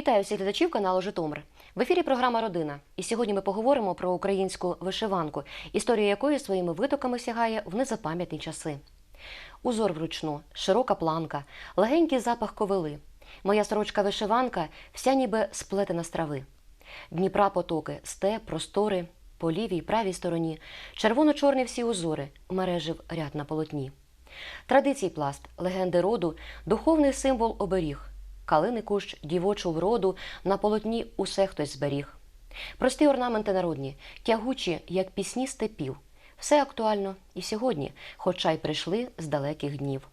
Вітаю всіх глядачів каналу Житомир. В ефірі програма Родина. І сьогодні ми поговоримо про українську вишиванку, історія якої своїми витоками сягає в незапам'ятні часи. Узор вручну, широка планка, легенький запах ковили. Моя сорочка вишиванка вся ніби сплетена з трави. Дніпра потоки, степ, простори, по лівій, правій стороні, червоно-чорні всі узори, мережив ряд на полотні. Традицій пласт, легенди роду, духовний символ оберіг. Калини кущ, дівочу вроду, на полотні усе хтось зберіг. Прості орнаменти народні, тягучі, як пісні степів. Все актуально і сьогодні, хоча й прийшли з далеких днів.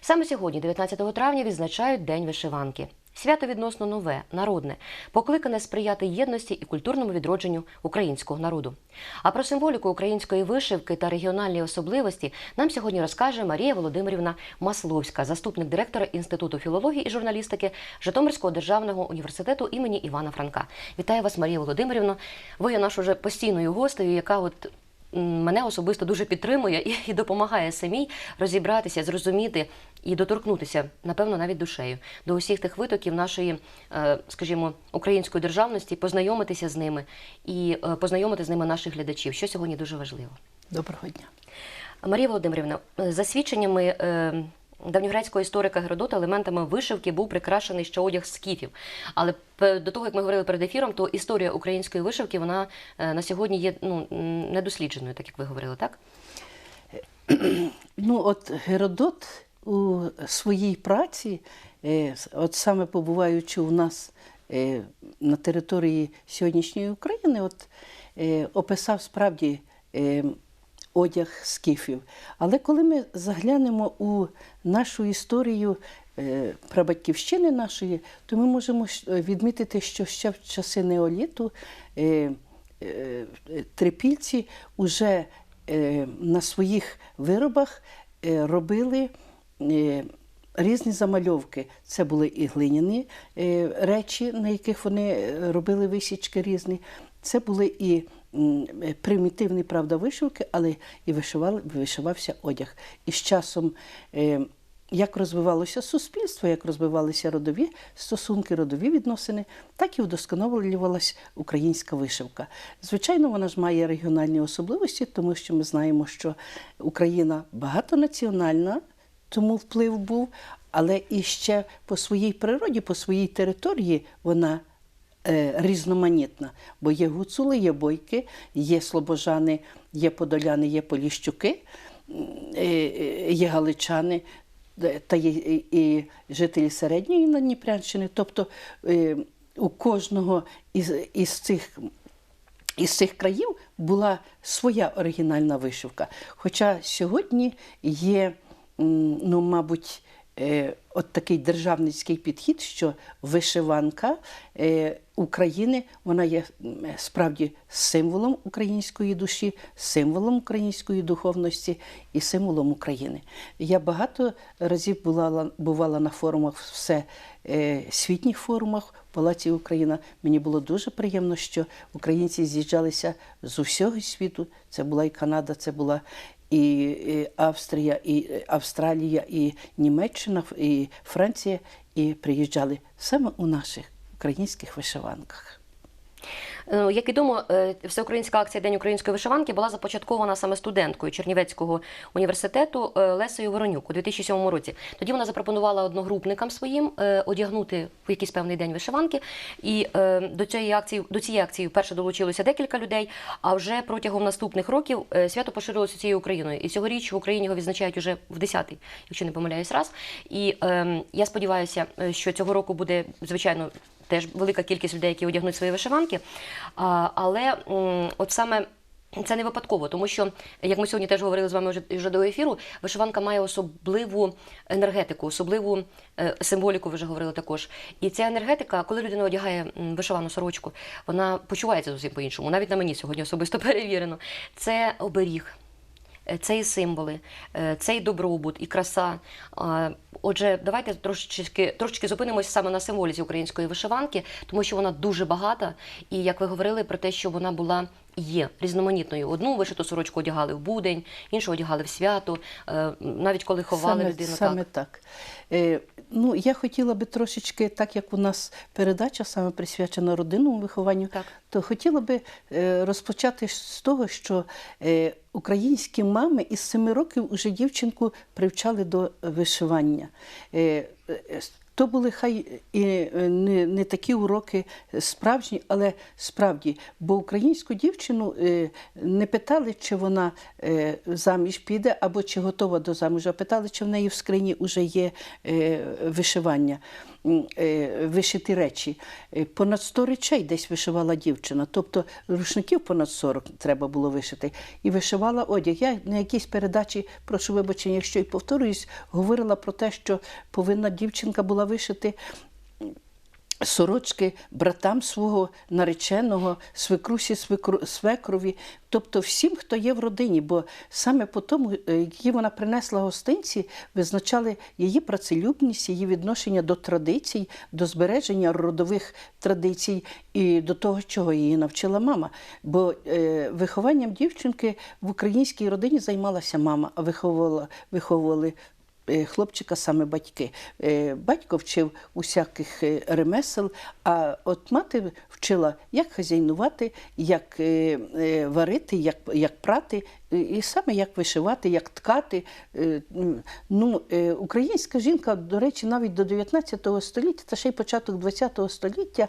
Саме сьогодні, 19 травня, відзначають День вишиванки. Свято відносно нове, народне, покликане сприяти єдності і культурному відродженню українського народу. А про символіку української вишивки та регіональні особливості нам сьогодні розкаже Марія Володимирівна Масловська, заступник директора Інституту філології і журналістики Житомирського державного університету імені Івана Франка. Вітаю вас, Марія Володимирівна. Ви є нашою вже постійною гостею, яка от мене особисто дуже підтримує і, допомагає самій розібратися, зрозуміти і доторкнутися, напевно, навіть душею до усіх тих витоків нашої, е, скажімо, української державності, познайомитися з ними і е, познайомити з ними наших глядачів, що сьогодні дуже важливо. Доброго дня. Марія Володимирівна, е, за свідченнями давньогрецького історика Геродота, елементами вишивки був прикрашений ще одяг скіфів. Але до того, як ми говорили перед ефіром, то історія української вишивки вона на сьогодні є ну, недослідженою, так як ви говорили, так? Ну, от Геродот у своїй праці, е, от саме побуваючи у нас е, на території сьогоднішньої України, от е, описав справді одяг скіфів. Але коли ми заглянемо у нашу історію прабатьківщини нашої, то ми можемо відмітити, що ще в часи неоліту трипільці вже на своїх виробах робили різні замальовки. Це були і глиняні е, речі, на яких вони е, робили висічки різні. Це були і е, примітивні, правда, вишивки, але і вишивали, вишивався одяг. І з часом. е, як розвивалося суспільство, як розвивалися родові стосунки, родові відносини, так і вдосконалювалася українська вишивка. Звичайно, вона ж має регіональні особливості, тому що ми знаємо, що Україна багатонаціональна, тому вплив був, але і ще по своїй природі, по своїй території вона е, різноманітна. Бо є гуцули, є бойки, є слобожани, є подоляни, є поліщуки, е, е, є галичани. е, Та є і- жителі середньої Надніпрянщини. Тобто е, у кожного із, із цих із цих країв була своя оригінальна вишивка. Хоча сьогодні є, ну, мабуть, е, от такий державницький підхід, що вишиванка е, України вона є справді символом української душі, символом української духовності і символом України. Я багато разів була, бувала на форумах все е, світніх форумах Палаці Україна. Мені було дуже приємно, що українці з'їжджалися з усього світу. Це була і Канада, це була і, Австрія, і Австралія, і Німеччина, і Франція, і приїжджали саме у наших українських вишиванках. Е, Як відомо, е, всеукраїнська акція День української вишиванки була започаткована саме студенткою Чернівецького університету е, Лесею Воронюк у 2007 році. Тоді вона запропонувала одногрупникам своїм одягнути в якийсь певний день вишиванки. І до цієї акції до цієї акції вперше долучилося декілька людей. А вже протягом наступних років свято поширилося цією Україною. І цьогоріч в Україні його відзначають уже в 10-й, якщо не помиляюсь, раз. І е, я сподіваюся, що цього року буде звичайно теж велика кількість людей, які одягнуть свої вишиванки. Але от саме. Це не випадково, тому що, як ми сьогодні теж говорили з вами вже, вже до ефіру, вишиванка має особливу енергетику, особливу е, символіку, ви вже говорили також. І ця енергетика, коли людина одягає вишивану сорочку, вона почувається зовсім по-іншому. Навіть на мені сьогодні особисто перевірено. Це оберіг, це і символи, е, це і добробут, і краса. Отже, давайте трошечки, трошечки зупинимося саме на символізі української вишиванки, тому що вона дуже багата. І як ви говорили про те, що вона була є різноманітною. Одну вишиту сорочку одягали в будень, іншу одягали в свято, е, навіть коли ховали саме, людину. Саме так. так. Е, ну, я хотіла би трошечки, так як у нас передача саме присвячена родинному вихованню, Так. то хотіла би е, розпочати з того, що е, українські мами із семи років уже дівчинку привчали до вишивання. То були хай і е, не, не такі уроки справжні, але справді, бо українську дівчину е, не питали, чи вона е, заміж піде або чи готова до заміжу, а питали, чи в неї в скрині вже є вишивання, м, вишиті речі. Понад 100 речей десь вишивала дівчина, тобто рушників понад 40 треба було вишити. І вишивала одяг. Я на якійсь передачі, прошу вибачення, якщо і повторююсь, говорила про те, що повинна дівчинка була вишити сорочки братам свого нареченого, свекрусі, свекру, свекрові, тобто всім, хто є в родині, бо саме по тому, е, які вона принесла гостинці, визначали її працелюбність, її відношення до традицій, до збереження родових традицій і до того, чого її навчила мама. Бо е, вихованням дівчинки в українській родині займалася мама, а виховувала, виховували хлопчика саме батьки. Е, Батько вчив усяких е, ремесел, а от мати вчила, як хазяйнувати, як е, е, варити, як, як прати, е, і саме як вишивати, як ткати. Е, Ну, е, українська жінка, до речі, навіть до 19 століття, та ще й початок 20 століття,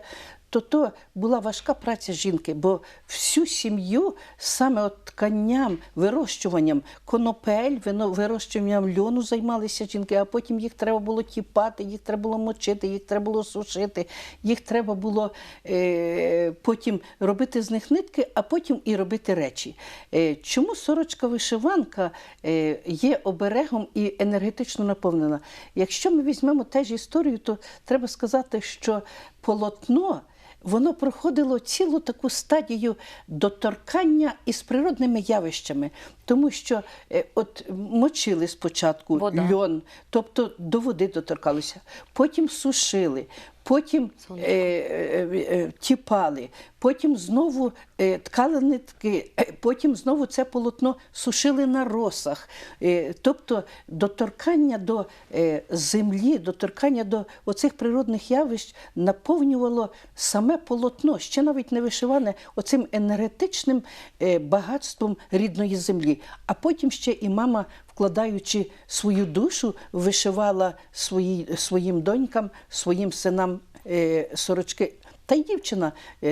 то то була важка праця жінки, бо всю сім'ю саме от тканням, вирощуванням конопель, вирощуванням льону займалися жінки, а потім їх треба було тіпати, їх треба було мочити, їх треба було сушити, їх треба було е, потім робити з них нитки, а потім і робити речі. Е, чому сорочка вишиванка е, є оберегом і енергетично наповнена? Якщо ми візьмемо теж історію, то треба сказати, що полотно. Воно проходило цілу таку стадію доторкання із природними явищами, тому що е, от мочили спочатку Вода. льон, тобто до води доторкалися, потім сушили, потім е, е, е, тіпали, потім знову е, ткали нитки, е, потім знову це полотно сушили на росах. Е, тобто доторкання до е, землі, доторкання до оцих природних явищ наповнювало саме полотно, ще навіть не вишиване оцим енергетичним е, багатством рідної землі. А потім ще і мама вкладаючи свою душу, вишивала свої, своїм донькам, своїм синам е, сорочки. Та й дівчина, е,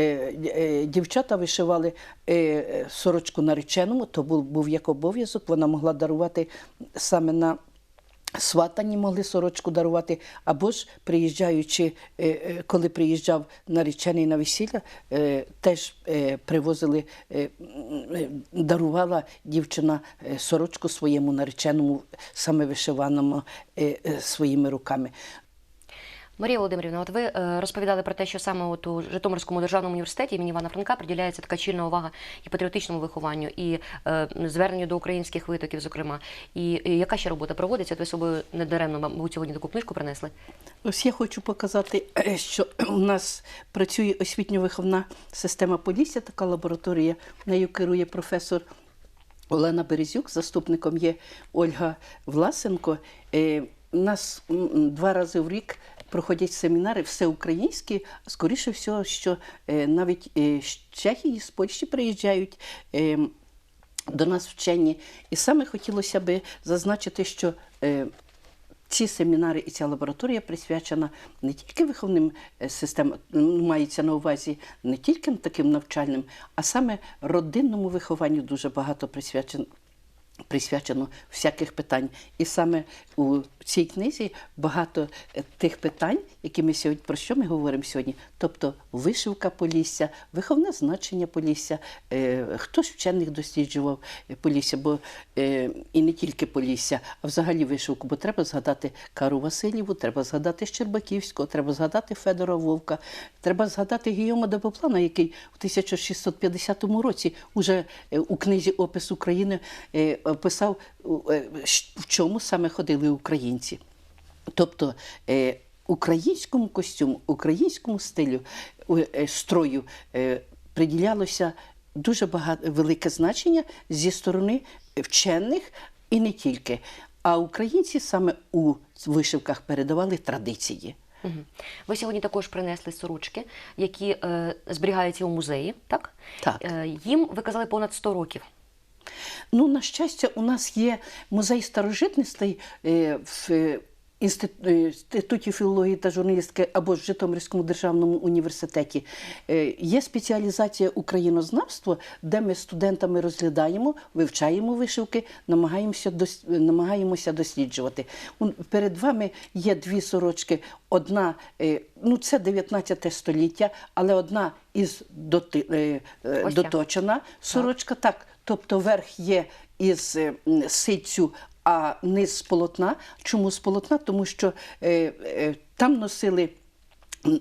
е, дівчата вишивали е, сорочку нареченому, то був, був як обов'язок, вона могла дарувати саме на сватані могли сорочку дарувати, або ж приїжджаючи, е, е, коли приїжджав наречений на весілля, е, теж привозили, дарувала дівчина сорочку своєму нареченому, саме вишиваному своїми руками. Марія Володимирівна, от ви е, розповідали про те, що саме от у Житомирському державному університеті імені Івана Франка приділяється така чільна увага і патріотичному вихованню, і е, зверненню до українських витоків, зокрема. І, яка ще робота проводиться? От ви собою недаремно, мабуть, сьогодні таку книжку принесли. Ось я хочу показати, е, що у нас працює освітньо-виховна система Полісся, така лабораторія, нею керує професор Олена Березюк, заступником є Ольга Власенко. У нас два рази в рік проходять семінари всеукраїнські. Скоріше всього, що е, навіть е, з Чехії, з Польщі приїжджають. е, До нас вчені. І саме хотілося би зазначити, що е, ці семінари і ця лабораторія присвячена не тільки виховним системам, мається на увазі не тільки таким навчальним, а саме родинному вихованню дуже багато присвячено. Присвячено всяких питань. І саме у цій книзі багато е, тих питань, які ми сьогодні про що ми говоримо сьогодні. Тобто вишивка Полісся, виховне значення Полісся, е, хто ж вчених досліджував е, Полісся, бо і не тільки Полісся, а взагалі вишивку, бо треба згадати Кару Васильєву, треба згадати Щербаківського, треба згадати Федора Вовка, треба згадати Гійома Дебоплана, який у 1650 році уже у книзі Опис України описав, е, в чому саме ходили українці. Тобто е, українському костюму, українському стилю, е, строю приділялося дуже багато велике значення зі сторони вчених і не тільки. А українці саме у вишивках передавали традиції. Ви сьогодні також принесли сорочки, які е, зберігаються у музеї, так? Так. Е, їм ви казали понад 100 років. Ну, на щастя, у нас є музей старожитностей е, в е, е, інституті філології та журналістики або ж Житомирському державному університеті. Є спеціалізація українознавство, де ми з студентами розглядаємо, вивчаємо вишивки, намагаємося, дос- намагаємося досліджувати. Перед вами є дві сорочки. Одна, ну це 19 століття, але одна із доти, доточена сорочка. Так, тобто верх є із е, ситцю, а низ з полотна. Чому з полотна? Тому що е, е, там носили.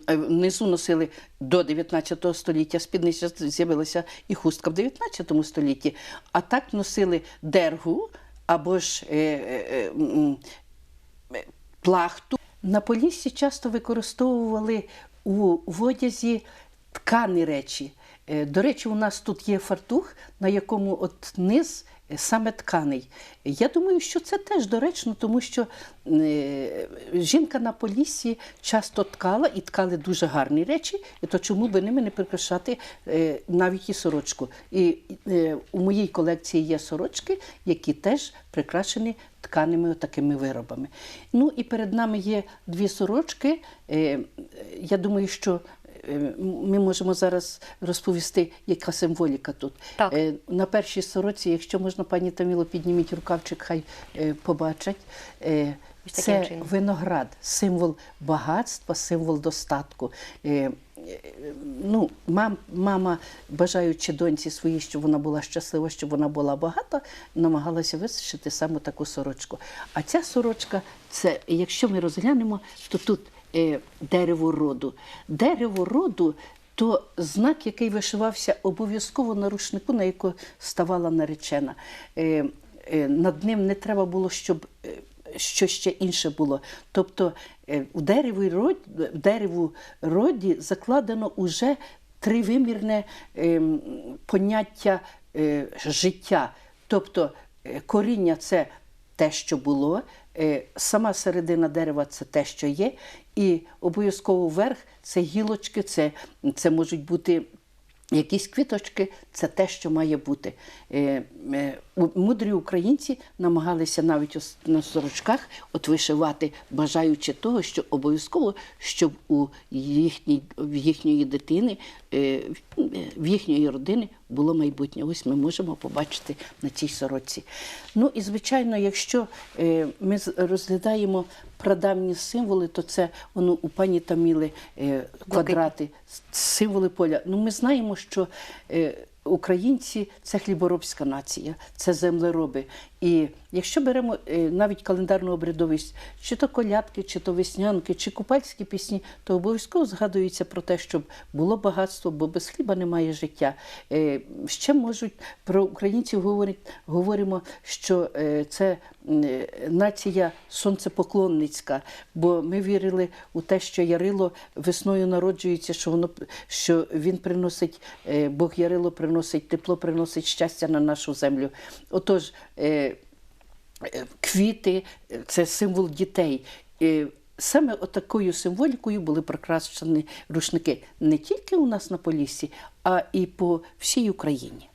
е, Внизу носили до 19 століття, спідниця з'явилася і хустка в 19 столітті, а так носили дергу або ж е, е, е, е, плахту. На Поліссі часто використовували у в одязі ткані речі. Е, До речі, у нас тут є фартух, на якому от низ е, саме тканий. Я думаю, що це теж доречно, тому що е, жінка на Поліссі часто ткала і ткали дуже гарні речі, і то чому би ними не прикрашати навіть і сорочку. І у моїй колекції є сорочки, які теж прикрашені тканими такими виробами. Ну і перед нами є дві сорочки. Я думаю, що ми можемо зараз розповісти, яка символіка тут. Так. Е, На першій сороці, якщо можна, пані Таміло, підніміть рукавчик, хай е, побачать. Е, Це виноград, символ багатства, символ достатку. Е, е, Ну, мам, мама, бажаючи доньці своїй, щоб вона була щаслива, щоб вона була багата, намагалася висушити саме таку сорочку. А ця сорочка, це, якщо ми розглянемо, то тут е, дерево роду. Дерево роду то знак, який вишивався обов'язково на рушнику, на яку ставала наречена. Е, е, над ним не треба було, щоб. е, що ще інше було. Тобто е, у дереві роді, в дереву роді закладено уже тривимірне поняття е, життя. Тобто е, коріння це те, що було, е, сама середина дерева це те, що є, і обов'язково верх це гілочки, це, це можуть бути. Якісь квіточки це те, що має бути. Е, е, Мудрі українці намагалися навіть на сорочках от вишивати, бажаючи того, що обов'язково, щоб у їхній, в їхньої дитини, в їхньої родини було майбутнє. Ось ми можемо побачити на цій сороці. Ну і звичайно, якщо е, ми розглядаємо прадавні символи, то це воно у пані Таміли е, квадрати, символи поля. Ну, ми знаємо, що е, українці це хліборобська нація, це землероби. І якщо беремо е, навіть календарну обрядовість, чи то колядки, чи то веснянки, чи купальські пісні, то обов'язково згадується про те, щоб було багатство, бо без хліба немає життя. Е, Ще можуть про українців говорить, говоримо, що е, це нація сонцепоклонницька, бо ми вірили у те, що Ярило весною народжується, що воно що він приносить, е, Бог Ярило приносить тепло, приносить щастя на нашу землю. Отож, е, е, квіти е, це символ дітей. Е, Саме отакою символікою були прикрашені рушники не тільки у нас на Поліссі, а і по всій Україні.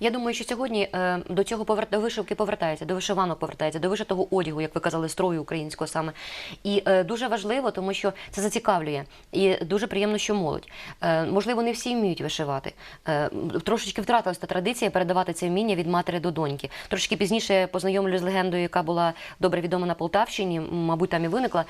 Я думаю, що сьогодні е, до цього повер... до вишивки повертається, до вишиванок повертається, до вишитого одягу, як ви казали, строю українського саме. І е, дуже важливо, тому що це зацікавлює. І дуже приємно, що молодь. Е, можливо, не всі вміють вишивати. Трошечки втратилась та традиція передавати це вміння від матері до доньки. Трошки пізніше познайомлю з легендою, яка була добре відома на Полтавщині. Мабуть, там і виникла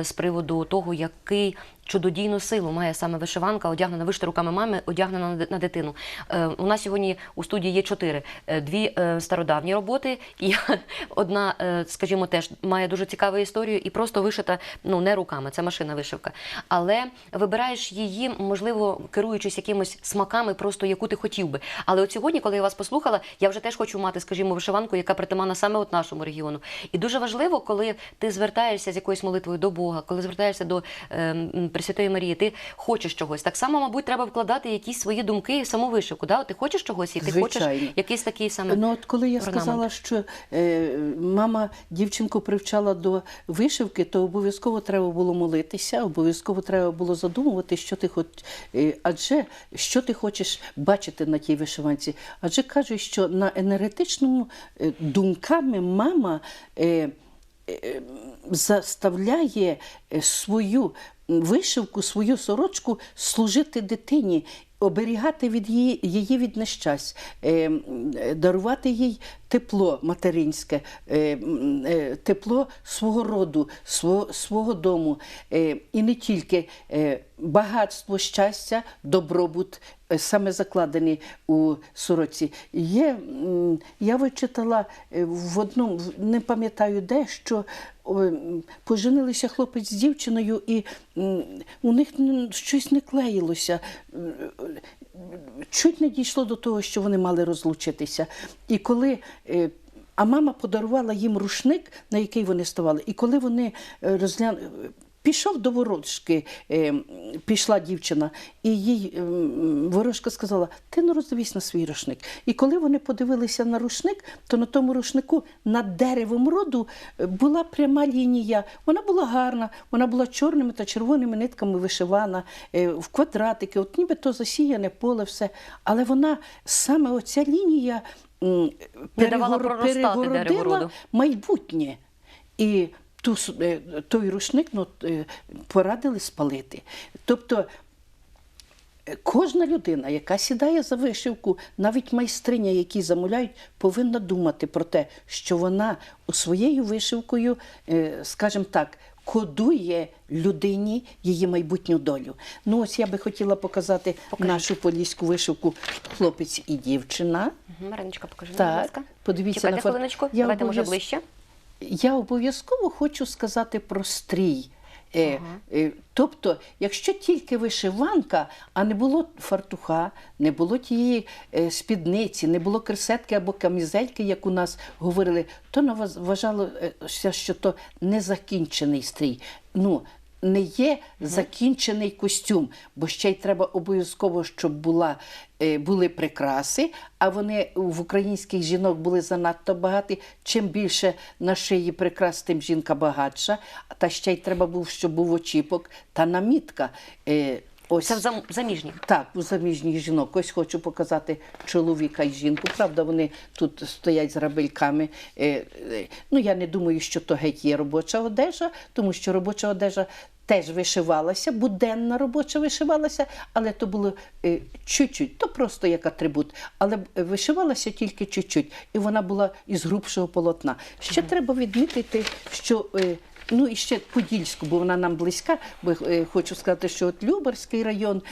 з приводу того, який чудодійну силу має саме вишиванка, одягнена вишита руками мами, одягнена на дитину. Е, у нас сьогодні у студії є чотири: Е, дві е, стародавні роботи, і одна, скажімо, теж має дуже цікаву історію і просто вишита ну не руками, це машина вишивка. Але вибираєш її, можливо, керуючись якимось смаками, просто яку ти хотів би. Але от сьогодні, коли я вас послухала, я вже теж хочу мати, скажімо, вишиванку, яка притаманна саме от нашому регіону. І дуже важливо, коли ти звертаєшся з якоюсь молитвою до Бога, коли звертаєшся до е, м, Пресвятої Марії, ти хочеш чогось. Так само, мабуть, треба вкладати якісь свої думки в саму вишивку. Да? Ти хочеш чогось, і ти Звичайно. хочеш якийсь такий саме. Ну, от коли я орнамент. сказала, що е, мама дівчинку привчала до вишивки, то обов'язково треба було молитися, обов'язково треба було задумувати, що ти хоч. Е, адже що ти хочеш бачити на тій вишиванці? Адже кажуть, що на енергетичному е, думками мама. Е, заставляє е, свою вишивку, свою сорочку служити дитині, оберігати від її, її від нещасть, е, дарувати їй тепло материнське, е, тепло свого роду, свого, свого дому. І не тільки багатство, щастя, добробут, саме закладені у сороці. Є, я вичитала е, в одному, не пам'ятаю де, що поженилися хлопець з дівчиною, і у них щось не клеїлося. Чуть не дійшло до того, що вони мали розлучитися. І коли е, а мама подарувала їм рушник, на який вони ставали. І коли вони е, розглянули, пішов до ворожки, е, пішла дівчина, і їй ем, ворожка сказала: Ти не роздивись на свій рушник. І коли вони подивилися на рушник, то на тому рушнику над деревом роду е, була пряма лінія. Вона була гарна, вона була чорними та червоними нитками вишивана, е, в квадратики, от ніби то засіяне поле, все. Але вона саме оця лінія. перегородила майбутнє. І ту, е, той рушник ну, е, порадили спалити. Тобто е, кожна людина, яка сідає за вишивку, навіть майстриня, які замовляють, повинна думати про те, що вона своєю вишивкою, скажімо так, кодує людині її майбутню долю. Ну ось я би хотіла показати Покажіть. нашу поліську вишивку хлопець і дівчина. Мгм, Мариночка, покажи, Так, будь ласка. подивіться Чекайте на фото. хвилиночку. Я Давайте, може, ближче. Я обов'язково хочу сказати про стрій. Е, е, тобто, якщо тільки вишиванка, а не було фартуха, не було тієї е, спідниці, не було кресетки або камізельки, як у нас говорили, то вважалося, що то незакінчений стрій. Ну, не є закінчений костюм, бо ще й треба обов'язково, щоб була, е, були прикраси, а вони в українських жінок були занадто багаті. Чим більше на шиї прикрас, тим жінка багатша. Та ще й треба був, щоб був очіпок та намітка. Е, Ось Це в зам- заміжніх. так, у заміжніх жінок. Ось хочу показати чоловіка і жінку. Правда, вони тут стоять з рабельками. Е, Ну, я не думаю, що то геть є робоча одежа, тому що робоча одежа теж вишивалася, буденна робоча вишивалася, але то було е, чуть-чуть, то просто як атрибут. Але е, вишивалася тільки чуть-чуть, і вона була із грубшого полотна. Ще треба відмітити, що. е, Ну і ще Подільську, бо вона нам близька. Бо хочу сказати, що от Любарський район,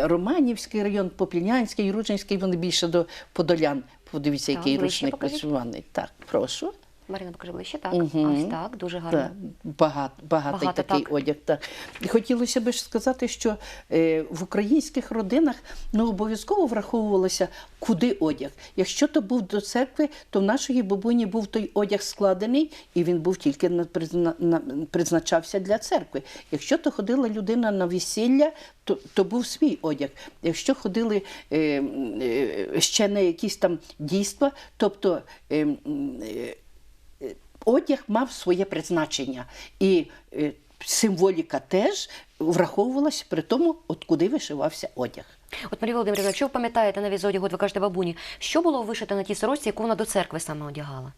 Романівський район, Попільнянський, Ружинський, вони більше до Подолян. Подивіться, який рушник покажіть. вишиваний. Так, прошу. Марина, покажи ближче. Так, Мгм. ось так, дуже гарно. Так, багат, багатий Багато, такий так. одяг. Так. І хотілося б сказати, що е, в українських родинах ну, обов'язково враховувалося, куди одяг. Якщо то був до церкви, то в нашої бабуні був той одяг складений, і він був тільки на, призна, на, призначався для церкви. Якщо то ходила людина на весілля, то, то був свій одяг. Якщо ходили е, е, ще на якісь там дійства, тобто. Е, е, одяг мав своє призначення. І е, символіка теж враховувалася при тому, от куди вишивався одяг. От Марія Володимирівна, якщо ви пам'ятаєте навіть з одягу, от ви кажете бабуні, що було вишито на тій сорочці, яку вона до церкви саме одягала?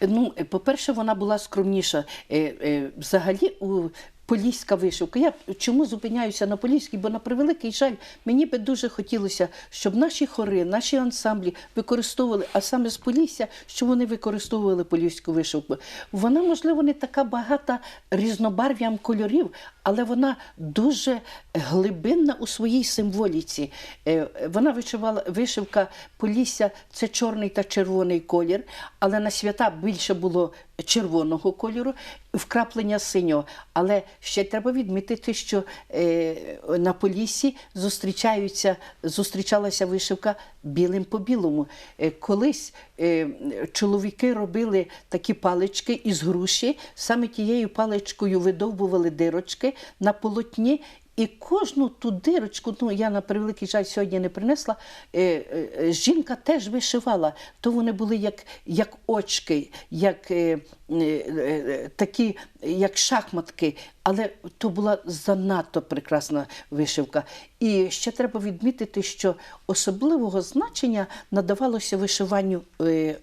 Ну, е, по-перше, вона була скромніша. Е, Взагалі, у поліська вишивка. Я чому зупиняюся на поліській? Бо на превеликий жаль, мені би дуже хотілося, щоб наші хори, наші ансамблі використовували, а саме з Полісся, щоб вони використовували поліську вишивку. Вона, можливо, не така багата різнобарв'ям кольорів, але вона дуже глибинна у своїй символіці. Е, Вона вишивала вишивка Полісся це чорний та червоний колір, але на свята більше було червоного кольору, вкраплення синього. Але ще треба відмітити, що е, на Поліссі зустрічаються, зустрічалася вишивка білим по білому. Е, колись е, чоловіки робили такі палички із груші, саме тією паличкою видовбували дирочки на полотні. І кожну ту дирочку, ну я на превеликий жаль сьогодні не принесла. Е, е, е, жінка теж вишивала. То вони були як, як очки, як е, е, е, такі, як шахматки. Але то була занадто прекрасна вишивка. І ще треба відмітити, що особливого значення надавалося вишиванню. Е,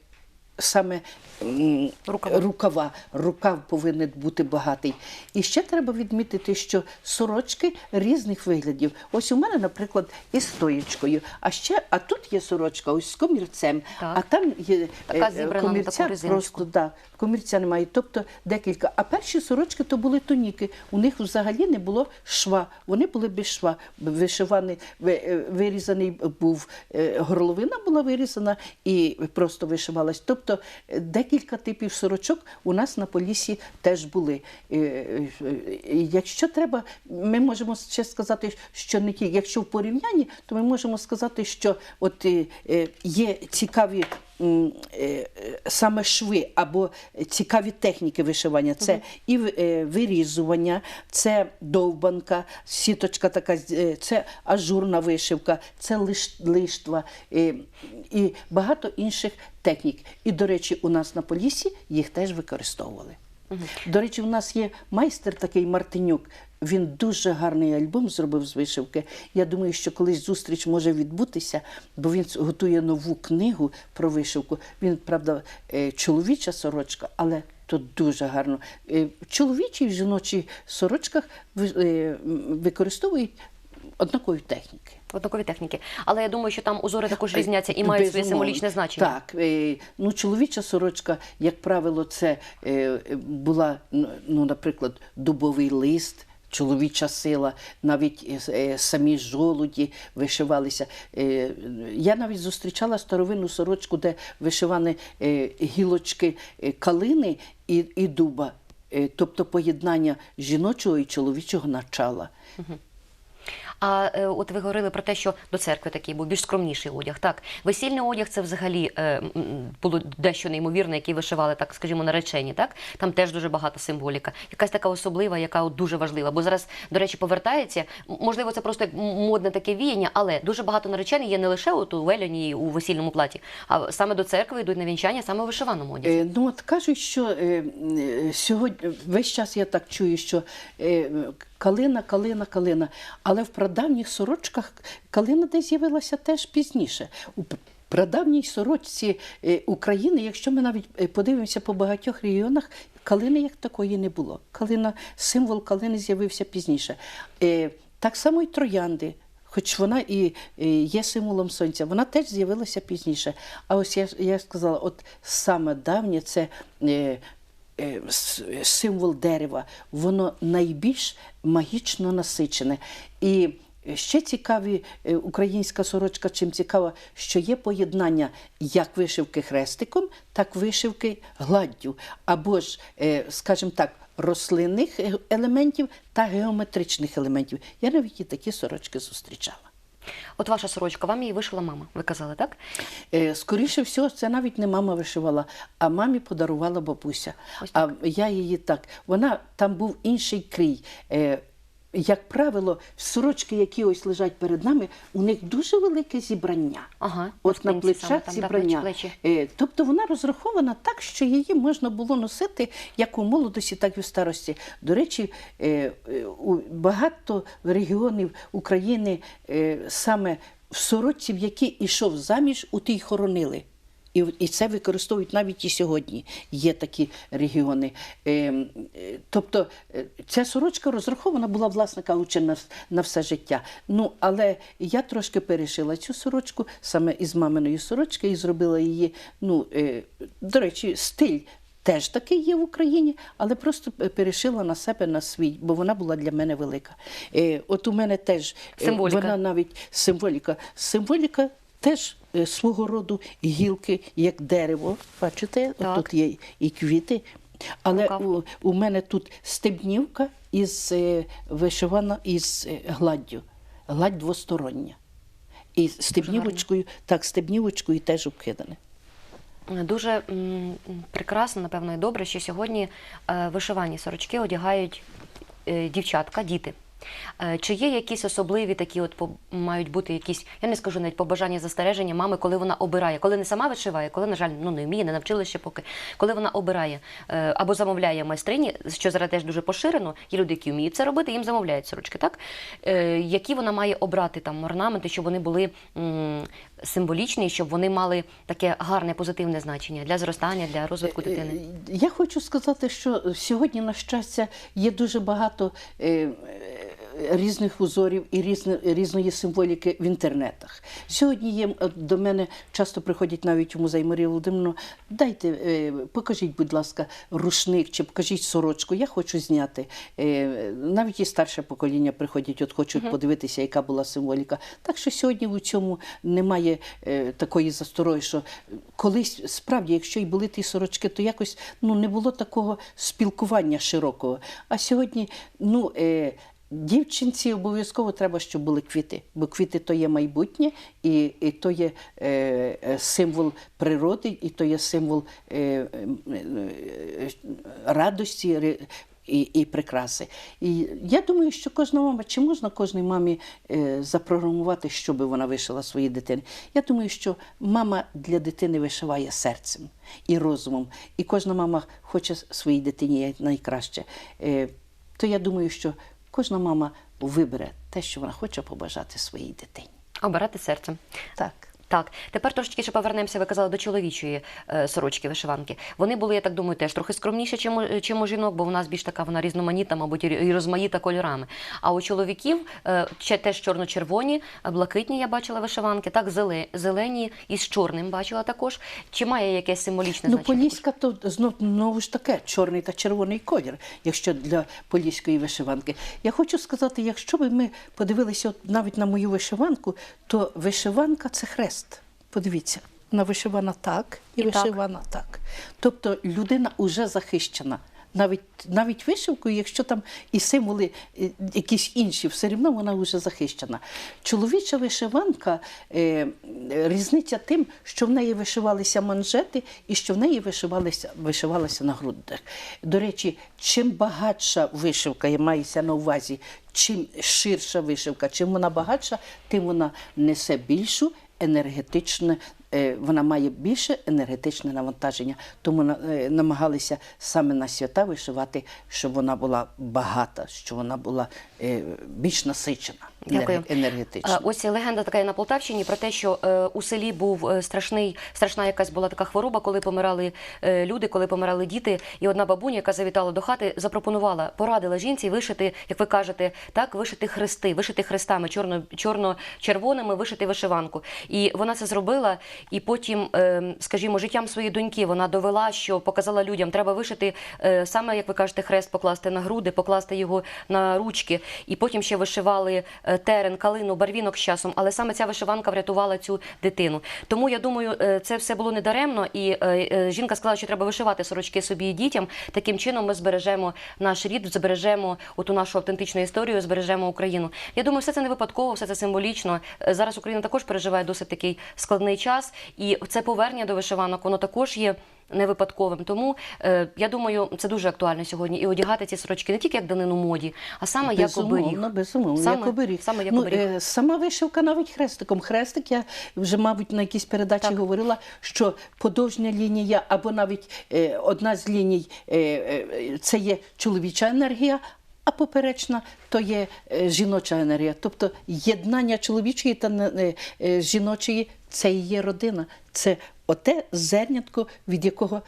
Саме Рукава. рукава. Рукав повинен бути багатий. І ще треба відмітити, що сорочки різних виглядів. Ось у мене, наприклад, із стоєчкою. А ще, а тут є сорочка ось з комірцем, Так. а там є Така е, на комірця таку просто да, комірця немає. Тобто декілька. А перші сорочки то були тоніки. У них взагалі не було шва. Вони були без шва. Вишиваний, е, вирізаний був е, горловина була вирізана і просто вишивалась. Тобто е, декілька типів сорочок у нас на полісі теж були. Е, е, Якщо треба, ми можемо ще сказати, що не тільки, якщо в порівнянні, то ми можемо сказати, що от є цікаві саме шви або цікаві техніки вишивання. Це і е, вирізування, це довбанка, сіточка така, е, це ажурна вишивка, це лиштва е, і багато інших технік. І, до речі, у нас на Поліссі їх теж використовували. До речі, у нас є майстер такий Мартинюк. Він дуже гарний альбом зробив з вишивки. Я думаю, що колись зустріч може відбутися, бо він готує нову книгу про вишивку. Він, правда, е, чоловіча сорочка, але то дуже гарно. Е, В чоловічій в жіночій сорочках е, використовують однакові техніки. Однакові техніки. Але я думаю, що там узори також різняться і мають своє символічне значення. Так, ну чоловіча сорочка, як правило, це була, ну, ну, наприклад, дубовий лист. Чоловіча сила, навіть е, е, самі жолуді вишивалися. Е, Я навіть зустрічала старовинну сорочку, де вишивані е, гілочки калини і, і дуба, тобто поєднання жіночого і чоловічого начала. А е, от ви говорили про те, що до церкви такий був більш скромніший одяг. Так, весільний одяг це взагалі е, було дещо неймовірне, який вишивали, так скажімо, наречені. Так там теж дуже багата символіка, якась така особлива, яка от дуже важлива. Бо зараз, до речі, повертається. Можливо, це просто як модне таке віяння, але дуже багато наречених є не лише от у веляні, у весільному платі, а саме до церкви йдуть на вінчання саме у вишиваному одязі. Е, ну от кажуть, що е, е, сьогодні весь час я так чую, що е, калина, калина, калина. Але в прадавніх сорочках калина десь з'явилася теж пізніше. У прадавній сорочці е, України, якщо ми навіть е, подивимося по багатьох регіонах, калини як такої не було. Калина, символ калини з'явився пізніше. Е, так само і троянди. Хоч вона і є символом сонця, вона теж з'явилася пізніше. А ось я, я сказала, от саме давнє це символ дерева, воно найбільш магічно насичене. І ще цікаві е, українська сорочка, чим цікава, що є поєднання як вишивки хрестиком, так вишивки гладдю, або ж, е, скажімо так, рослинних е, елементів та геометричних елементів. Я навіть і такі сорочки зустрічала. От ваша сорочка, вам її вишила мама. Ви казали, так? Е, Скоріше всього, це навіть не мама вишивала, а мамі подарувала бабуся. А я її так. Вона там був інший крій. Як правило, сорочки, які ось лежать перед нами, у них дуже велике зібрання. Ага, От на плечах там, зібрання. плечі, Е, Тобто вона розрахована так, що її можна було носити як у молодості, так і в старості. До речі, е, е, у багато регіонів України саме в сорочці, в якій ішов заміж, у тій хоронили. І, і це використовують навіть і сьогодні. Є такі регіони. Е, е, тобто е, ця сорочка розрахована була, власне кажучи, на, на все життя. Ну, але я трошки перешила цю сорочку саме із маминої сорочки і зробила її. Ну, до речі, стиль. Теж такий є в Україні, але просто перешила на себе на свій, бо вона була для мене велика. От у мене теж Символіка. вона навіть символіка. Символіка теж свого роду гілки, як дерево. Бачите, Так. тут є і квіти. Але у, у мене тут стебнівка із е, вишивана із е, гладдю. Гладь двостороння. І стебнівочкою, так, стебнівочкою теж обкидане. Дуже м, прекрасно, напевно, і добре, що сьогодні е, вишивані сорочки одягають е, дівчатка, діти. Е, Чи є якісь особливі такі, от мають бути якісь, я не скажу навіть побажання застереження мами, коли вона обирає, коли не сама вишиває, коли, на жаль, ну не вміє, не навчилася ще поки, коли вона обирає е, або замовляє майстрині, що зараз теж дуже поширено, є люди, які вміють це робити, їм замовляють сорочки, так? Е, Які вона має обрати там орнаменти, щоб вони були символічні, щоб вони мали таке гарне позитивне значення для зростання, для розвитку дитини. Я хочу сказати, що сьогодні, на щастя, є дуже багато різних узорів і різни, різної символіки в інтернетах. Сьогодні є до мене часто приходять навіть у музей Марії Володимирівна, дайте, е, покажіть, будь ласка, рушник чи покажіть сорочку. Я хочу зняти. Е, Навіть і старше покоління приходять, от хочуть подивитися, яка була символіка. Так що сьогодні у цьому немає е, такої засторої, що колись справді, якщо й були ті сорочки, то якось ну, не було такого спілкування широкого. А сьогодні, ну. Дівчинці обов'язково треба, щоб були квіти, бо квіти то є майбутнє, і, і то є е, е, символ природи, і то є символ е, е, радості і, і прикраси. І я думаю, що кожна мама, чи можна кожній мамі е, запрограмувати, щоб вона вишила своїй дитині? Я думаю, що мама для дитини вишиває серцем і розумом, і кожна мама хоче своїй дитині найкраще. Е, то я думаю, що кожна мама вибере те, що вона хоче побажати своїй дитині. Обирати серцем. Так. Так, тепер трошки ще повернемося, ви казали, до чоловічої е, сорочки вишиванки. Вони були, я так думаю, теж трохи скромніші, чим, у- чим у жінок, бо в нас більш така вона різноманітна, мабуть, і і розмаїта кольорами. А у чоловіків е, ще теж чорно-червоні, е, блакитні я бачила вишиванки, так, зеле- зелені із чорним бачила також. Чи має якесь символічне Ну, значення? поліська то знов знову ж таке чорний та червоний колір, якщо для поліської вишиванки. Я хочу сказати, якщо б ми подивилися от навіть на мою вишиванку, то вишиванка це хрест. Подивіться, вона вишивана так і, І вишивана так. Тобто людина вже захищена. Навіть навіть вишивкою, якщо там і символи е, якісь інші, все рівно вона вже захищена. Чоловіча вишиванка е, різниця тим, що в неї вишивалися манжети і що в неї вишивалися, вишивалася на грудях. До речі, чим багатша вишивка, я маюся на увазі, чим ширша вишивка, чим вона багатша, тим вона несе більшу енергетичну е, вона має більше енергетичне навантаження, тому е, намагалися саме на свята вишивати, щоб вона була багата, щоб вона була е, більш насичена Дякую. енергетично. Ось легенда така є на Полтавщині про те, що е, у селі був е, страшний, страшна якась була така хвороба, коли помирали е, люди, коли помирали діти. І одна бабуня, яка завітала до хати, запропонувала, порадила жінці вишити, як ви кажете, так, вишити хрести, вишити хрестами чорно, чорно-червоними, вишити вишиванку. І вона це зробила. І потім, е, скажімо, життям своєї доньки вона довела, що показала людям, треба вишити е, саме, як ви кажете, хрест покласти на груди, покласти його на ручки. І потім ще вишивали е, терен, калину, барвінок з часом. Але саме ця вишиванка врятувала цю дитину. Тому я думаю, е, це все було недаремно. І е, е, жінка сказала, що треба вишивати сорочки собі і дітям. Таким чином ми збережемо наш рід, збережемо оту нашу автентичну історію, збережемо Україну. Я думаю, все це не випадково, все це символічно. Зараз Україна також переживає досить такий складний час, і це повернення до вишиванок, воно також є. Не випадковим, тому е, я думаю, це дуже актуально сьогодні і одягати ці сорочки не тільки як данину моді, а саме як оберіг. Безумовно, Саме- як оберіг. саме як ну, оберіг. е, сама вишивка навіть хрестиком. Хрестик, я вже, мабуть, на якійсь передачі Так. говорила, що подовжня лінія або навіть е, одна з ліній е, е, це є чоловіча енергія. А поперечна то є е, жіноча енергія. Тобто єднання чоловічої та е, е, жіночої це і є родина. Це оте зернятко, від якого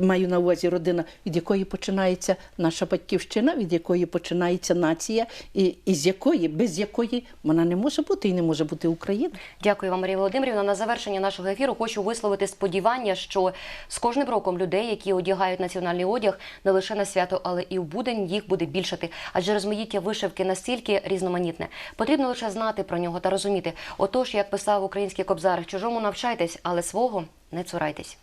маю на увазі родина, від якої починається наша батьківщина, від якої починається нація, і, і з якої, без якої вона не може бути і не може бути Україна. Дякую вам, Марія Володимирівна. На завершення нашого ефіру хочу висловити сподівання, що з кожним роком людей, які одягають національний одяг, не лише на свято, але і в будень їх буде більшати. Адже розмаїття вишивки настільки різноманітне. Потрібно лише знати про нього та розуміти. Отож, як писав український кобзар, чужому навчайтесь, але свого не цурайтесь.